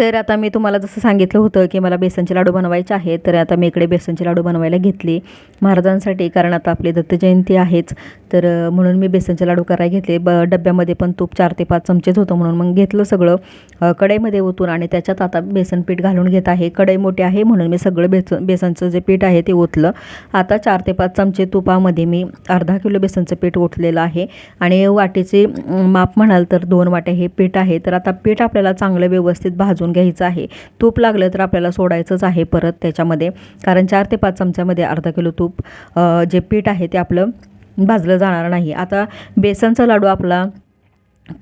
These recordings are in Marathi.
तर आता मी तुम्हाला जसं सांगितलं होतं की मला बेसनचे लाडू बनवायचे आहेत तर आता मी इकडे बेसनचे लाडू बनवायला घेतले महाराजांसाठी कारण आता आपली दत्तजयंती आहेच. तर म्हणून मी बेसनचे लाडू करायला घेतले. ब डब्यामध्ये पण तूप चार ते पाच चमचेच होतं म्हणून मग घेतलं सगळं कढईमध्ये ओतून आणि त्याच्यात आता बेसन पीठ घालून घेत आहे. कढई मोठी आहे म्हणून मी सगळं बेसन बेसनचं जे पीठ आहे ते ओतलं. आता चार ते पाच चमचे तुपामध्ये मी अर्धा किलो बेसनचं पीठ ओतलेलं आहे आणि वाटीचे माप म्हणाल तर दोन वाट्या हे पीठ आहे. तर आता पीठ आपल्याला चांगलं व्यवस्थित भाजून घ्यायचं आहे. तूप लागलं तर आपल्याला सोडायचंच आहे परत त्याच्यामध्ये. कारण चार ते पाच चमच्यामध्ये अर्धा किलो तूप जे पीठ आहे ते आपलं भाजलं जाणार नाही. आता बेसनचा लाडू आपला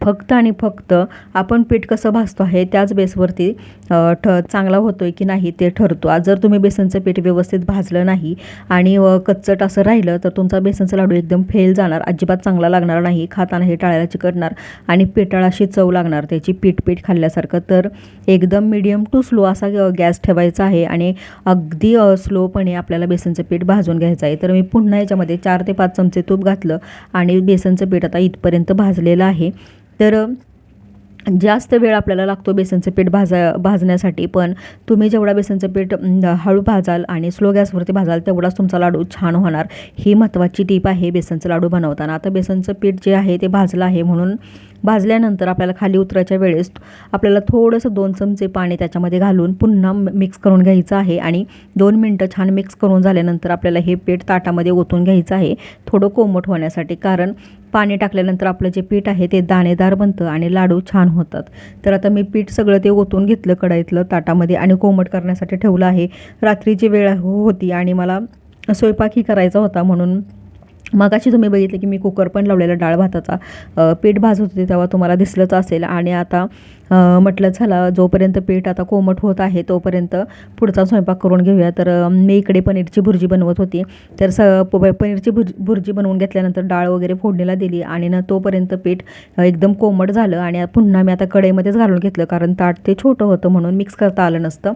फक्त आणि फक्त आपण पीठ कसं भाजतो आहे त्याच बेसवरती ठ चांगला होतो आहे की नाही ते ठरतो. आज जर तुम्ही बेसनचं पीठ व्यवस्थित भाजलं नाही आणि कच्चट असं राहिलं तर तुमचा बेसनचा लाडू एकदम फेल जाणार अजिबात चांगला लागणार नाही खाताना हे टाळायला चिकटणार आणि पिठाळाशी चव लागणार त्याची पीठ पीठ खाल्ल्यासारखं. तर एकदम मिडियम टू स्लो असा गॅस ठेवायचा आहे आणि अगदी स्लोपणे आपल्याला बेसनचं पीठ भाजून घ्यायचं आहे. तर मी पुन्हा याच्यामध्ये चार ते पाच चमचे तूप घातलं आणि बेसनचं पीठ आता इथपर्यंत भाजलेलं आहे. तर जास्त वेळ आपल्याला लागतो बेसनचं पीठ भाजा भाजण्यासाठी. पण तुम्ही जेवढा बेसनचं पीठ हळू भाजाल आणि स्लो गॅसवरती भाजाल तेवढाच तुमचा लाडू छान होणार. ही महत्त्वाची टीप आहे बेसनचं लाडू बनवताना. आता बेसनचं पीठ जे आहे ते भाजलं आहे म्हणून भाजल्यानंतर आपल्याला खाली उतरायच्या वेळेस आपल्याला थोडंसं दोन चमचे पाणी त्याच्यामध्ये घालून पुन्हा मिक्स करून घ्यायचं आहे. आणि दोन मिनटं छान मिक्स करून झाल्यानंतर आपल्याला हे पीठ ताटामध्ये ओतून घ्यायचं आहे. थोडं कोमट होण्यासाठी कारण पाणी टाकल्यानंतर आपलं जे पीठ आहे ते दाणेदार बनतं आणि लाडू छान होतात. तर आता मी पीठ सगळं ते ओतून घेतलं कढाईतलं ताटामध्ये आणि कोमट करण्यासाठी ठेवलं आहे. रात्रीची वेळ हो-, होती आणि मला स्वयंपाकही करायचा होता म्हणून मगाशी तुम्ही बघितलं की मी कुकर पण लावलेला डाळ भाताचा पीठ भाजत होते तेव्हा तुम्हाला दिसलंच असेल. आणि आता म्हटलं झाला जोपर्यंत पीठ आता कोमट होत आहे तोपर्यंत पुढचा स्वयंपाक करून घेऊया. तर मी इकडे पनीरची भुर्जी बनवत होती. तर स प- पनीरची भुर्जी भुर्जी बनवून घेतल्यानंतर डाळ वगैरे फोडणीला दिली आणि ना तोपर्यंत पीठ एकदम कोमट झालं. आणि पुन्हा मी आता कढईमध्येच घालून घेतलं कारण ताट ते छोटं होतं म्हणून मिक्स करता आलं नसतं.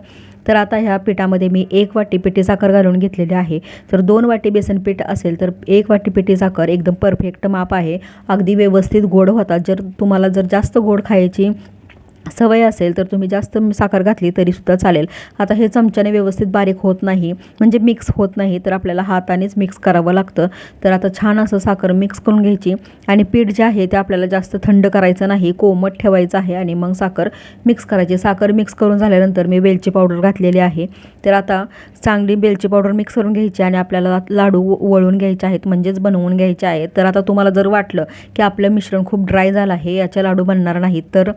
तर आता ह्या पिठामध्ये मी एक वाटी पिठी साखर घालून घेतलेली आहे. तर दोन वाटी बेसन पीठ असेल तर एक वाटी पिठी साखर एकदम परफेक्ट माप आहे. अगदी व्यवस्थित गोड होतात. जर तुम्हाला जर जास्त गोड खायची सवय असेल तर तुम्ही जास्त साखर घातली तरीसुद्धा चालेल. आता हे चमच्याने व्यवस्थित बारीक होत नाही. म्हणजे मिक्स होत नाही तर आपल्याला हातानेच मिक्स करावं लागतं. तर आता छान असं साखर मिक्स करून घ्यायची. आणि पीठ जे आहे ते आपल्याला जास्त थंड करायचं नाही कोमट ठेवायचं आहे आणि मग साखर मिक्स करायची. साखर मिक्स करून झाल्यानंतर मी वेलची पावडर घातलेली आहे. तर आता चांगली वेलची पावडर मिक्स करून घ्यायची आणि आपल्याला लाडू व- वळून घ्यायचे आहेत म्हणजेच बनवून घ्यायचे आहेत. तर आता तुम्हाला जर वाटलं की आपलं मिश्रण खूप ड्राय झालं आहे याचे लाडू बनणार नाहीत तर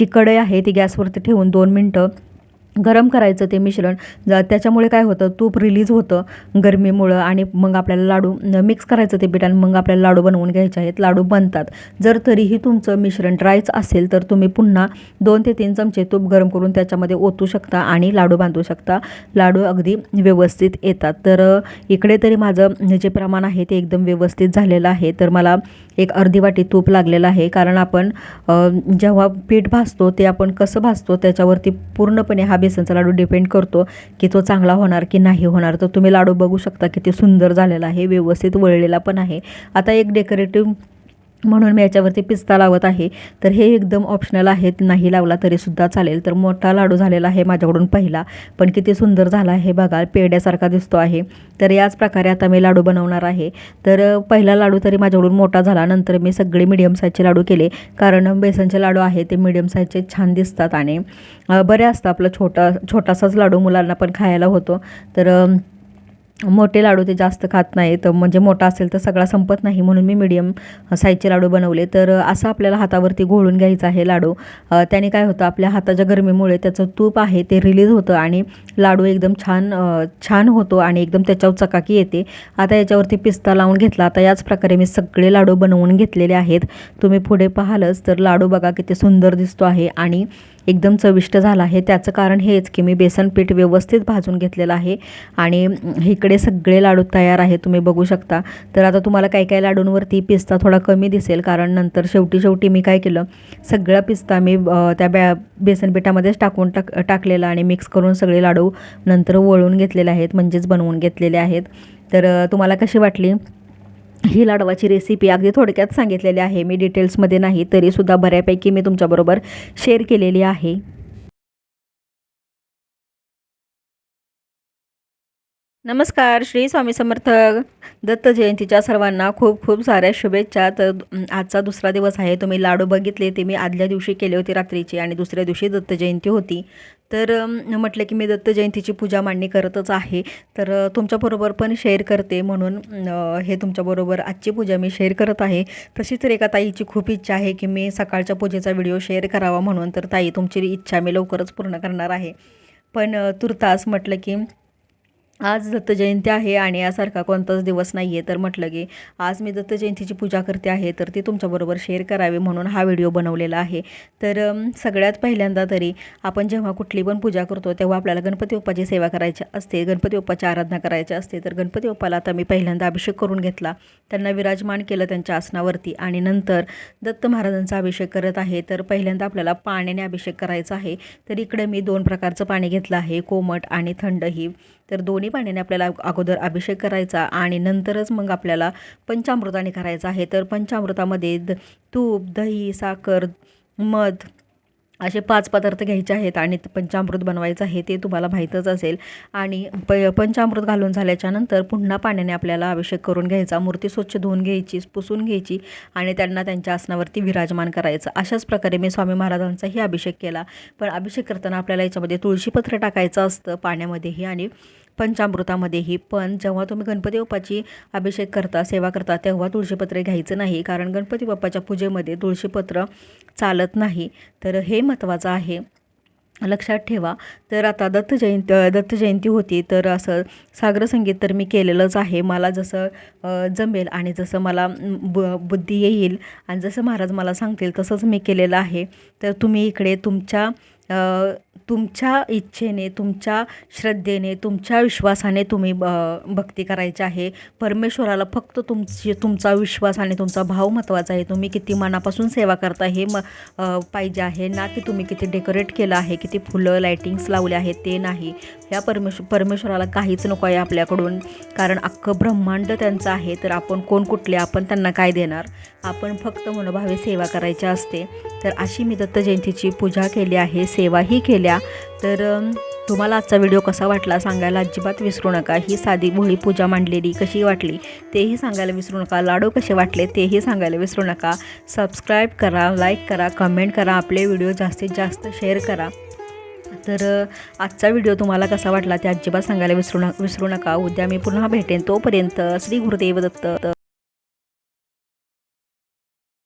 ती कढई आहे ती गॅसवरती ठेवून दोन मिनटं गरम करायचं ते मिश्रण. ज त्याच्यामुळे काय होतं तूप रिलीज होतं गरमीमुळं आणि मग आपल्याला लाडू मिक्स करायचं ते पीठ आणि मग आपल्याला लाडू बनवून घ्यायचे आहेत. लाडू बनतात. जर तरीही तुमचं मिश्रण ड्रायच असेल तर तुम्ही पुन्हा दोन ते तीन चमचे तूप गरम करून त्याच्यामध्ये ओतू शकता आणि लाडू बांधू शकता. लाडू अगदी व्यवस्थित येतात. तर इकडे तरी माझं जे प्रमाण आहे ते एकदम व्यवस्थित झालेलं आहे. तर मला एक अर्धी वाटी तूप लागलेलं आहे. कारण आपण जेव्हा पीठ भाजतो ते आपण कसं भाजतो त्याच्यावरती पूर्णपणे हा बेसनचा लाडू डिपेंड करतो की तो चांगला होणार की नाही होणार. तर तुम्ही लाडू बघू शकता किती सुंदर झालेला आहे व्यवस्थित वळलेला पण आहे. आता एक डेकोरेटिव्ह म्हणून मी याच्यावरती पिस्ता लावत आहे. तर हे एकदम ऑप्शनल आहेत. नाही लावला तरीसुद्धा चालेल. तर मोठा लाडू झालेला आहे माझ्याकडून पहिला. पण किती सुंदर झाला आहे बघा. पेड्यासारखा दिसतो आहे. तर याच प्रकारे आता मी लाडू बनवणार आहे. तर पहिला लाडू तरी माझ्याकडून मोठा झाला. नंतर मी सगळे मिडियम साईजचे लाडू केले. कारण बेसनचे लाडू आहे ते मिडियम साईजचे छान दिसतात. आणि बरे असतं आपलं छोटा छोटासाच लाडू मुलांना पण खायला होतो. तर मोठे लाडू ते जास्त खात नाहीत. म्हणजे मोठा असेल तर सगळा संपत नाही म्हणून मी मिडियम साईजचे लाडू बनवले. तर असं आपल्याला हातावरती घोळून घ्यायचं आहे लाडू. त्याने काय होतं आपल्या हाताच्या गरमीमुळे त्याचं तूप आहे ते रिलीज होतं आणि लाडू एकदम छान छान होतो आणि एकदम त्याच्यावर चकाकी येते. आता याच्यावरती पिस्ता लावून घेतला. आता याच प्रकारे मी सगळे लाडू बनवून घेतलेले आहेत. तुम्ही पुढे पाहालच तर लाडू बघा किती सुंदर दिसतो आहे आणि एकदम चविष्ट झाला आहे. त्याचं कारण हेच की मी बेसन पीठ व्यवस्थित भाजून घेतलेलं आहे आणि अं, इकडे सगळे लाडू तयार आहे तुम्ही बघू शकता. तर आता तुम्हाला काही काही लाडूंवरती पिस्ता थोडा कमी दिसेल कारण नंतर शेवटी शेवटी मी काय केलं सगळा पिस्ता मी त्या बॅ बेसन पिठामध्येच टाकून टाक टाकलेला आणि मिक्स करून सगळे लाडू नंतर वळून घेतलेले आहेत म्हणजेच बनवून घेतलेले आहेत. तर तुम्हाला कशी वाटली ही लाडवाची रेसिपी अगदी थोडक्यात सांगितलेली आहे मी डिटेल्समध्ये नाही तरीसुद्धा बऱ्यापैकी मी तुमच्याबरोबर शेअर केलेली आहे. नमस्कार श्री स्वामी समर्थ. दत्त जयंतीच्या सर्वांना खूप खूप साऱ्या शुभेच्छा. तर आजचा दुसरा दिवस आहे. तुम्ही लाडू बघितले ते मी आदल्या दिवशी केले होते रात्रीची आणि दुसऱ्या दिवशी दत्त जयंती होती. तर म्हटलं की मी दत्त जयंतीची पूजा मांडणी करतच आहे. तर तुमच्याबरोबर पण शेअर करते म्हणून हे तुमच्याबरोबर आजची पूजा मी शेअर करत आहे. तशीच एका ताईची खूप इच्छा आहे की मी सकाळच्या पूजेचा व्हिडिओ शेअर करावा म्हणून. तर ताई तुमची इच्छा मी लवकरच पूर्ण करणार आहे. पण तुर्तास म्हटलं की आज दत्त जयंती आहे आणि यासारखा कोणताच दिवस नाही आहे तर म्हटलं की आज मी दत्त जयंतीची पूजा करते आहे तर ती तुमच्याबरोबर शेअर करावी म्हणून हा व्हिडिओ बनवलेला आहे. तर सगळ्यात पहिल्यांदा तरी आपण जेव्हा कुठली पण पूजा करतो तेव्हा आपल्याला गणपती बाप्पाची सेवा करायची असते. गणपती बाप्पाची आराधना करायची असते. तर गणपती बाप्पाला आता मी पहिल्यांदा अभिषेक करून घेतला. त्यांना विराजमान केलं त्यांच्या आसनावरती आणि नंतर दत्त महाराजांचा अभिषेक करत आहे. तर पहिल्यांदा आपल्याला पाण्याने अभिषेक करायचा आहे. तर इकडे मी दोन प्रकारचं पाणी घेतलं आहे. कोमट आणि थंड ही तर दोन्ही पाण्याने आपल्याला अगोदर अभिषेक करायचा आणि नंतरच मग आपल्याला पंचामृताने करायचा आहे. तर पंचामृतामध्ये द तूप दही साखर मध असे पाच पदार्थ घ्यायचे आहेत आणि पंचामृत बनवायचं आहे ते तुम्हाला माहीतच असेल. आणि प पंचामृत घालून झाल्याच्यानंतर पुन्हा पाण्याने आपल्याला अभिषेक करून घ्यायचा. मूर्ती स्वच्छ धुवून घ्यायची पुसून घ्यायची आणि त्यांना त्यांच्या आसनावरती विराजमान करायचं. अशाच प्रकारे मी स्वामी महाराजांचाही अभिषेक केला. पण अभिषेक करताना आपल्याला याच्यामध्ये तुळशीपत्र टाकायचं असतं पाण्यामध्येही आणि पंचामृतामध्येही. पण जेव्हा तुम्ही गणपती बाप्पाची अभिषेक करता सेवा करता तेव्हा तुळशीपत्र घ्यायचं नाही. कारण गणपती बाप्पाच्या पूजेमध्ये तुळशीपत्र चालत नाही. तर हे महत्त्वाचं आहे. लक्षात ठेवा. तर आता दत्त जयंती दत्त जयंती होती. तर असं सागर संगीत तर मी केलेलंच आहे. मला जसं जमेल आणि जसं मला ब बु बुद्धी येईल आणि जसं महाराज मला सांगतील तसंच मी केलेलं आहे. तर तुम्ही इकडे तुमच्या तुमच्या इच्छेने तुमच्या श्रद्धेने तुमच्या विश्वासाने तुम्ही ब भक्ती करायची आहे. परमेश्वराला फक्त तुमची तुमचा विश्वास आणि तुमचा भाव महत्त्वाचा आहे. तुम्ही किती मनापासून सेवा करता हे म पाहिजे आहे. ना की तुम्ही किती डेकोरेट केलं आहे किती फुलं लायटिंग्स लावले आहेत ते नाही. या परमेश्व परमेश्वराला काहीच नको आहे आपल्याकडून. कारण अख्खं ब्रह्मांड त्यांचं आहे. तर आपण कोण कुठले आपण त्यांना काय देणार? आपण फक्त मनोभावे सेवा करायची असते. तर अशी मी दत्त जयंतीची पूजा केली आहे. सेवाही केल्या. तर तुम्हाला आजचा व्हिडिओ कसा वाटला सांगायला अजिबात विसरू नका. ही साधी भोळी पूजा मांडलेली कशी वाटली तेही सांगायला विसरू नका. लाडू कसे वाटले तेही सांगायला विसरू नका. सबस्क्राईब करा लाईक करा कमेंट करा आपले व्हिडिओ जास्तीत जास्त शेअर करा. तर आजचा व्हिडिओ तुम्हाला कसा वाटला ते अजिबात सांगायला विसरू न विसरू नका. उद्या मी पुन्हा भेटेन. तोपर्यंत श्री गुरुदेव दत्त.